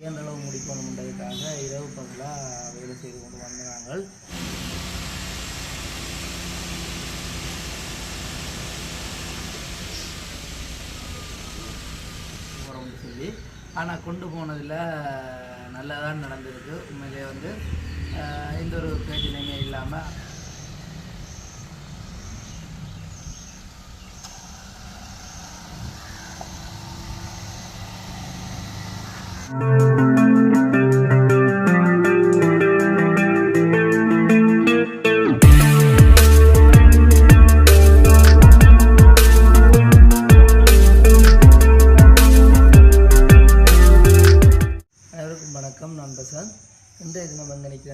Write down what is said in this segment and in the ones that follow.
இயன்றளவு முடிக்கணுன்றதுக்காக இரவு பகலாக வேலை செய்து கொண்டு வந்த நாங்கள். போகிறோம்னு சொல்லி. ஆனால் கொண்டு போனதில் நல்லதான் நடந்திருக்கு. உண்மையிலே வந்து எந்த ஒரு பிரச்சனையுமே இல்லாமல்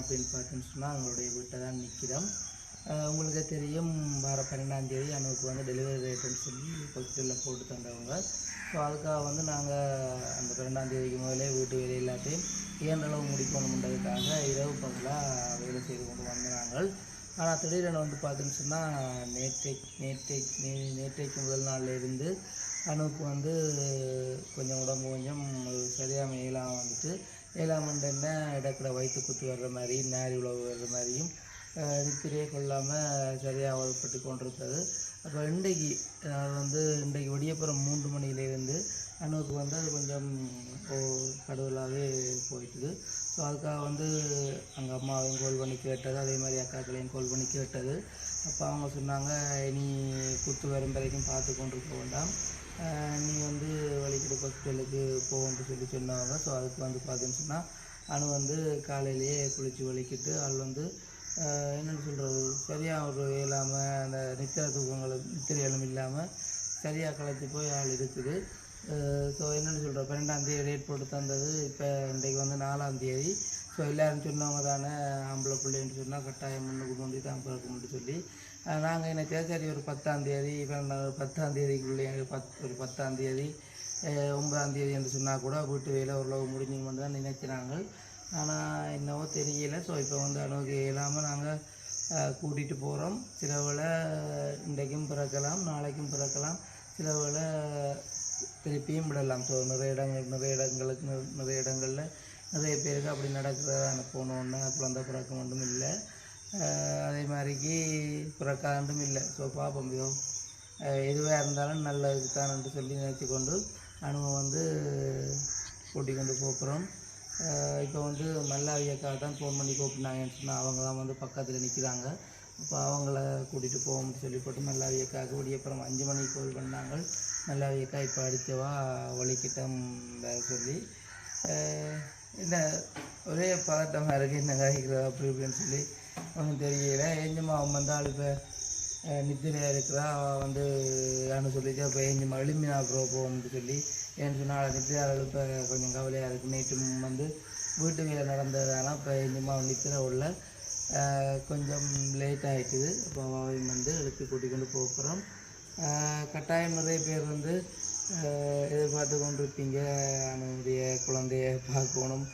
அப்படின்னு பார்த்தோன்னு சொன்னால் அவங்களுடைய வீட்டை தான் நிற்கிறோம் உங்களுக்கு தெரியும் வர பன்னெண்டாம் தேதி வந்து டெலிவரி ரேட்டுன்னு சொல்லி ஹாஸ்பிட்டலில் போட்டு தந்தவங்க. ஸோ அதுக்காக வந்து நாங்கள் அந்த பன்னெண்டாந்தேதிக்கு முதலே வீட்டு வேலை எல்லாத்தையும் இயன்றளவு முடிக்கணுன்றதுக்காக இரவு பகலாக வேலை செய்து கொண்டு வந்த நாங்கள். ஆனால் திடீரென வந்து பார்த்தோன்னு சொன்னால் நேற்றை நேற்றை நே நேற்றைக்கு முதல் நாளில் இருந்து அணுவுக்கு வந்து கொஞ்சம் உடம்பு கொஞ்சம் சரியாக மேலாம் வந்துட்டு ஏழாம் என்ன இடத்துல வயிற்று குத்து வர்ற மாதிரி நேரி உழவு வர்ற மாதிரியும் நித்திரையே கொள்ளாமல் சரியாக அவதப்பட்டு கொண்டிருக்கிறது. அப்போ இன்றைக்கு நான் வந்து இன்றைக்கு விடியப்புறம் மூன்று மணியிலேருந்து அணுவுக்கு வந்து அது கொஞ்சம் கடவுளாகவே போயிட்டுது. ஸோ அதுக்காக வந்து அங்கே அம்மாவையும் கோல் பண்ணி கேட்டது அதே மாதிரி அக்காக்களையும் கோல் பண்ணி கேட்டது. அப்போ அவங்க சொன்னாங்க நீ குத்து வரும் வரைக்கும் பார்த்து கொண்டிருக்க வேண்டாம். நீ வந்து வழிகிட்டு ஹாஸ்பிட்டலுக்கு போகும்னு சொல்லி சொன்னாங்க. ஸோ அதுக்கு வந்து பார்த்தீங்கன்னு சொன்னால் அணு வந்து காலையிலேயே குளித்து வலிக்கிட்டு அவள் வந்து என்னென்னு சொல்கிறது சரியாக ஒரு இல்லாமல் அந்த நித்திர தூக்கங்களும் நித்திரைகளும் இல்லாமல் சரியாக களைச்சி போய் ஆள் இருக்குது. ஸோ என்னென்னு சொல்கிற பன்னெண்டாம் தேதி ரேட் போட்டு தந்தது இப்போ இன்றைக்கு வந்து நாலாம் தேதி. ஸோ எல்லோரும் சொன்னவங்க தானே ஆம்பளை பிள்ளைன்னு சொன்னால் கட்டாயம் முன்னுக்கு முந்தி தான் பிறக்கணும்னு சொல்லி. நாங்கள் என்ன சரி ஒரு பத்தாம் தேதி பன்னெண்டாம் பத்தாம் தேதிக்குள்ளே பத் ஒரு பத்தாம் தேதி ஒன்பதாம் தேதி என்று சொன்னால் கூட வீட்டு வேலை ஓரளவு முடிஞ்சுங்க தான் நினைச்சினாங்க ஆனால் என்னவோ தெரியல. ஸோ இப்போ வந்து அளவுக்கு இல்லாமல் நாங்கள் கூட்டிகிட்டு போகிறோம் சிலவில் இன்றைக்கும் பிறக்கலாம் நாளைக்கும் பிறக்கலாம். சிலவில் திருப்பியும் விடலாம். ஸோ நிறைய இடங்கள் நிறைய இடங்களுக்கு நிறைய இடங்களில் நிறைய பேருக்கு அப்படி நடக்கிறதான போனோன்னா குழந்தை பிறக்க மட்டும் இல்லை. அதே மாதிரிக்கு பிறக்காண்டும் இல்லை. ஸோ பார்ப்போம் இதோ எதுவாக இருந்தாலும் நல்லதுக்கு தான் சொல்லி நினைத்து கொண்டு அனுபவம் வந்து கூட்டிக் கொண்டு போகிறோம். இப்போ வந்து மல்லாவியக்காக தான் ஃபோன் பண்ணி கூப்பிட்டாங்கன்னு சொன்னால் அவங்க தான் வந்து பக்கத்தில் நிற்கிறாங்க இப்போ அவங்கள கூட்டிகிட்டு போகும்னு சொல்லி போட்டு மல்லாவியக்காவுக்கு விடியப்புறம் அஞ்சு மணிக்கு கால் பண்ணாங்க. மல்லாவியக்கா இப்போ அடித்தவா ஒழிக்கிட்டம் வேற சொல்லி. என்ன ஒரே பதட்டமாக இருக்குது என்ன காய்க்கிறதா அப்படி இப்படின்னு சொல்லி. ஒன்றும் தெரியல. எஞ்சம்மா அவன் வந்தாள் இப்போ நித்திரையாக இருக்கிறா. வந்து யான்னு சொல்லிட்டு அப்போ ஏஞ்சம்மா எளிமையா ப்ரோ போகும்னு சொல்லி. ஏன்னு சொன்னால் நித்திரையாளர் இப்போ கொஞ்சம் கவலையாக இருக்குது நேற்று வந்து வீட்டு வேலை நடந்ததால இப்போ ஏஞ்சம்மா நித்திரை உள்ள கொஞ்சம் லேட் ஆகிட்டுது அப்போ அவையும் வந்து எடுத்து கூட்டிக் கொண்டு போகிறோம் கட்டாயம் நிறைய பேர் வந்து எதிர்பார்த்து கொண்டிருப்பீங்க. அவனுடைய குழந்தைய பார்க்கணும்.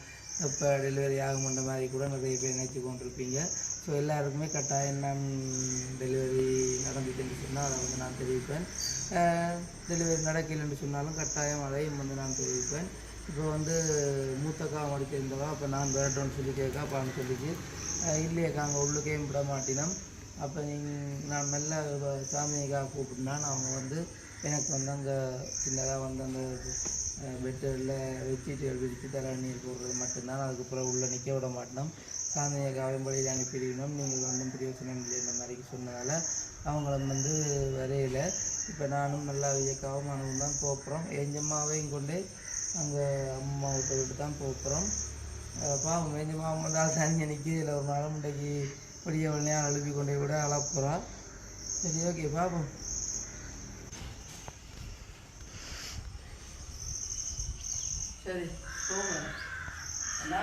இப்போ டெலிவரி ஆகும் மாதிரி கூட நிறைய பேர் நினச்சி கொண்டிருப்பீங்க. ஸோ எல்லாருக்குமே கட்டாயம் நான் டெலிவரி நடந்துச்சுன்னு சொன்னால் அதை வந்து நான் தெரிவிப்பேன். டெலிவரி நடக்கலைன்னு சொன்னாலும் கட்டாயம் அதையும் வந்து நான் தெரிவிப்பேன். இப்போ வந்து மூத்தக்கா முடிச்சிருந்தவா அப்போ நான் விரட்டோன்னு சொல்லி கேட்கா அப்பான்னு சொல்லிச்சு அஹ் இல்லையக்கா அங்கே உள்ளுக்கே விட மாட்டினோம். அப்போ நீங்கள் நான் மெல்ல சாமியக்காக கூப்பிட்டுனா அவங்க வந்து எனக்கு வந்து அங்கே சின்னதாக வந்து அந்த பெட்டில் வச்சுட்டு விரித்து நீர் போடுறது மட்டும்தான். அதுக்கப்புறம் உள்ளே நிற்க விட மாட்டோம் சாமியக்காவையும் வழியில் அனுப்பிடணும் நீங்கள் வந்து பிரயோசனம் இல்லை இந்த மாதிரி சொன்னதால் அவங்களும் வந்து வரையில. இப்போ நானும் நல்லா விஜயக்காவும் அனுவும் தான் போகிறோம் எஞ்சம்மாவையும் கொண்டு அங்கே அம்மா விட்டு தான் போகிறோம் பாவம் எஞ்சம்மா வந்தால் தனியாக இதில் ஒரு நாள் இன்றைக்கு பெரிய வெள்ளையாக அழுப்பி கொண்டே கூட அழப்புறா சரி ஓகே பாப்போம். சரி போங்க அண்ணா.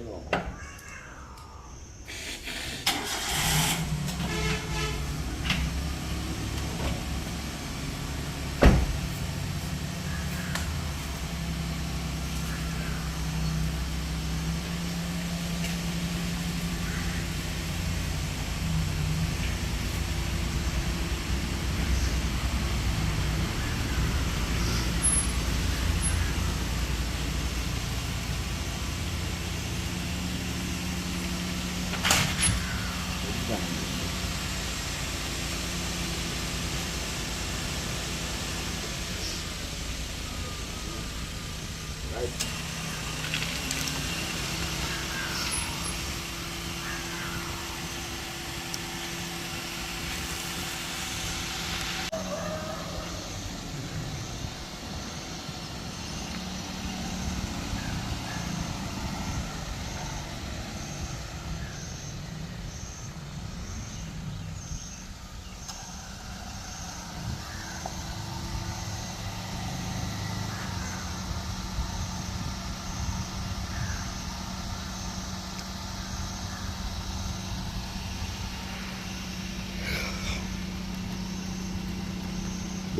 என்ன வேலை I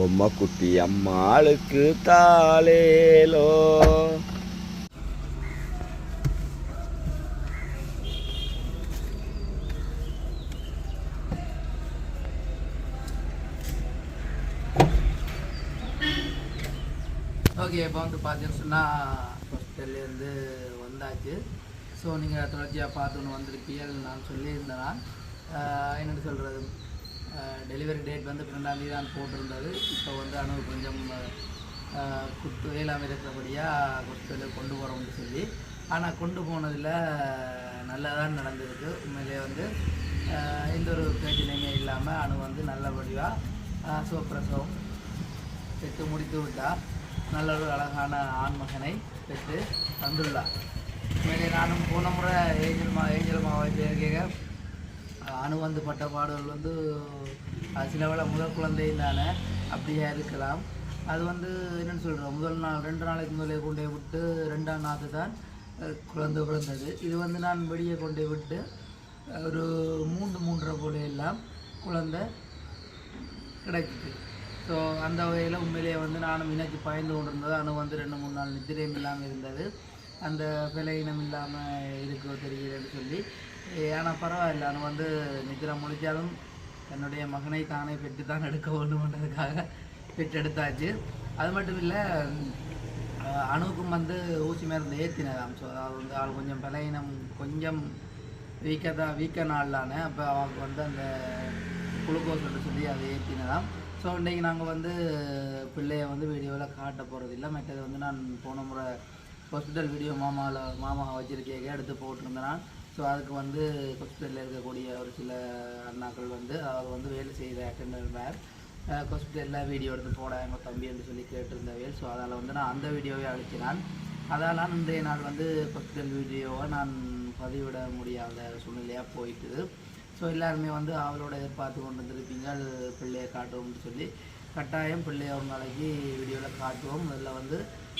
பொம்மை குட்டி அம்மாளுக்கு தாளேலோ. ஓகே இப்போ வந்து பார்த்தீங்கன்னு சொன்னால் ஹாஸ்பிட்டல்லேருந்து வந்தாச்சு. ஸோ நீங்கள் தொடர்ச்சியாக பார்த்துன்னு வந்திருப்பீர்கள் நான் சொல்லியிருந்தேன்னா என்னென்னு சொல்கிறது டெலிவரி டேட் வந்து பன்னெண்டாந்தேதி தான் போட்டிருந்தது. இப்போ வந்து அணு கொஞ்சம் ஆஹ், குத்து வேளாண் இருக்கிறபடியாக ஹாஸ்பிட்டலுக்கு கொண்டு போகிறோம்னு சொல்லி. ஆனால் கொண்டு போனதில் நல்லா தான் நடந்திருக்கு. உண்மையிலே வந்து எந்த ஒரு பிரச்சனையுமே இல்லாமல் அணு வந்து நல்லபடியாக சிவப்பிரசவம் பெற்று முடித்து விட்டால் நல்ல ஒரு அழகான ஆண்மகனை பெற்று தந்துள்ளார். உண்மையிலே நானும் போன முறை ஏஞ்சல் மா ஏஞ்சல் மாவை கேட்க அணு வந்து பட்ட பாடல் வந்து அது சில வேளை முதல் குழந்தையினால அப்படியே இருக்கலாம். அது வந்து என்னென்னு சொல்கிறோம் முதல் நாள் ரெண்டு நாளைக்கு முதலே கொண்டே விட்டு ரெண்டாம் நாள் தான் குழந்தை பிறந்தது. இது வந்து நான் வெளியே கொண்டே விட்டு ஒரு மூன்று மூன்றரை போல எல்லாம் குழந்தை கிடைக்குது. ஸோ அந்த வகையில் உண்மையிலேயே வந்து நானும் இணைச்சி பயந்து கொண்டிருந்தது. அணு வந்து ரெண்டு மூணு நாள் நித்திரையும் இல்லாமல் இருந்தது. அந்த விலையினம் இல்லாமல் இருக்கோ தெரியலன்னு சொல்லி ஆனால் பரவாயில்ல. நான் வந்து நிதிர முடிச்சாலும் என்னுடைய மகனை தானே பெற்று தான் எடுக்க வேண்டும்ன்றதுக்காக பெற்றெடுத்தாச்சு. அது மட்டும் இல்லை அஹ் அணுவுக்கும் வந்து ஊசி மருந்து ஏற்றினதாம் ஸோ அதாவது வந்து அவள் கொஞ்சம் பலகீனம் கொஞ்சம் வீக்காக தான் வீக்க நாளான அப்போ அவனுக்கு வந்து அந்த குளுக்கோஸ் சொல்லி அதை ஏற்றினதாம் ஸோ இன்றைக்கி நாங்கள் வந்து பிள்ளைய வந்து வீடியோவில் காட்ட போகிறது இல்லை. மற்றது வந்து நான் போன முறை ஹாஸ்பிட்டல் வீடியோ மாமாவில் மாமா வச்சிருக்கேங்க எடுத்து போட்டிருந்தேன் ஸோ அதுக்கு வந்து ஹாஸ்பிட்டலில் இருக்கக்கூடிய ஒரு சில அண்ணாக்கள் வந்து அவர் வந்து வேலை செய்த அட்டெண்டர் வேர். ஹாஸ்பிட்டலில் வீடியோ எடுத்து போட எங்கள் தம்பி என்று சொல்லி கேட்டிருந்தவேல் ஸோ அதால் வந்து நான் அந்த வீடியோவை அழிச்சினான் அதால் நான் இன்றைய நாள் வந்து ஹாஸ்பிட்டல் வீடியோவை நான் பதிவிட முடியாத சூழ்நிலையாக போயிட்டுது. ஸோ எல்லாருமே வந்து அவரோட எதிர்பார்த்து கொண்டு வந்திருப்பீங்க பிள்ளையை காட்டுவோம்னு சொல்லி கட்டாயம் பிள்ளைய ஒரு நாளைக்கு வீடியோவில் காட்டுவோம். அதில் வந்து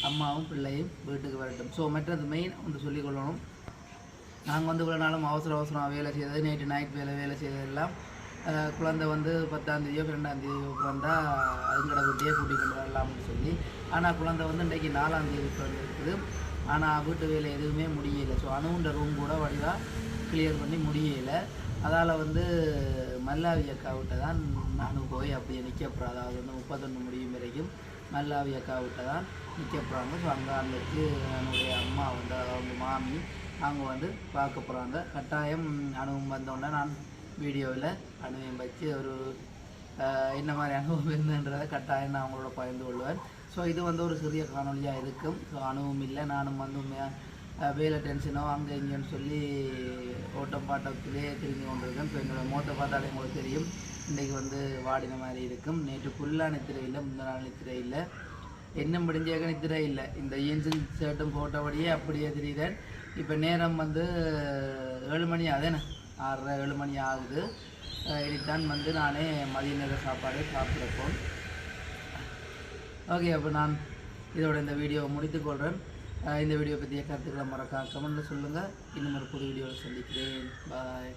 அம்மாவும் பிள்ளையும் வீட்டுக்கு வரட்டும். ஸோ மற்றது மெயின் ஒன்று சொல்லிக்கொள்ளணும் நாங்கள் வந்து இவ்வளோ நாளும் அவசர அவசரம் வேலை செய்தது நைட்டு நைட் வேலை வேலை செய்ததெல்லாம் குழந்தை வந்து பத்தாந்தேதியோ பன்னெண்டாந்தேதியோ வந்தால் அதுங்கட குட்டியே கூட்டிக் கொண்டு வரலாம்னு சொல்லி. ஆனால் குழந்தை வந்து இன்றைக்கு நாலாந்தேதி வந்துருக்குது ஆனால் வீட்டு வேலை எதுவுமே முடியலை. ஸோ அணுகுண்ட ரூம் கூட வழியாக கிளியர் பண்ணி முடியலை. அதால் வந்து மல்லாவி அக்காவிட்ட தான் நானும் போய் அப்படியே நிற்க போகிறேன் அதாவது வந்து முப்பத்தொன்று முடியும் வரைக்கும் மல்லாவி அக்காவிட்ட தான் நிற்க போகிறாங்க ஸோ அங்கே அன்றைக்கு என்னுடைய அம்மா வந்து அதாவது மாமி அவங்க வந்து பார்க்க போகிறாங்க கட்டாயம் அனுபவம் வந்தோடனே நான் வீடியோவில் அனுபவம் வச்சு ஒரு என்ன மாதிரி அனுபவம் இருந்துன்றதை கட்டாயம் நான் அவங்களோட பகிர்ந்து கொள்வேன். ஸோ இது வந்து ஒரு சிறிய காணொலியாக இருக்கும். ஸோ அனுபவம் இல்லை. நானும் வந்து உண்மையாக வேலை டென்ஷனோ அங்கே இங்கேன்னு சொல்லி ஓட்டம் பாட்டத்திலே திரும்பி கொண்டிருக்கேன். இப்போ எங்களோட மோட்டை பார்த்தாலே உங்களுக்கு தெரியும். இன்றைக்கு வந்து வாடின மாதிரி இருக்கும். நேற்று ஃபுல்லாக நித்திரை இல்லை. முந்தினால் நித்திரை இல்லை. என்ன முடிஞ்சாக்க நித்திரை இல்லை. இந்த ஜீன்ஸும் ஷர்ட்டும் போட்டபடியே அப்படியே தெரியுறேன். இப்போ நேரம் வந்து ஏழு மணி ஆகுதுன்னு ஆறரை ஏழு மணி ஆகுது. இதுதான் வந்து நானே மதிய நேர சாப்பாடு சாப்பிட்றப்போம் ஓகே அப்போ நான் இதோட இந்த வீடியோவை முடித்துக்கொள்கிறேன் இந்த வீடியோ பற்றிய கருத்துக்களை மறக்காம கமெண்ட்டில் சொல்லுங்கள் இன்னும் ஒரு புது வீடியோவில் சந்திக்கிறேன். பாய்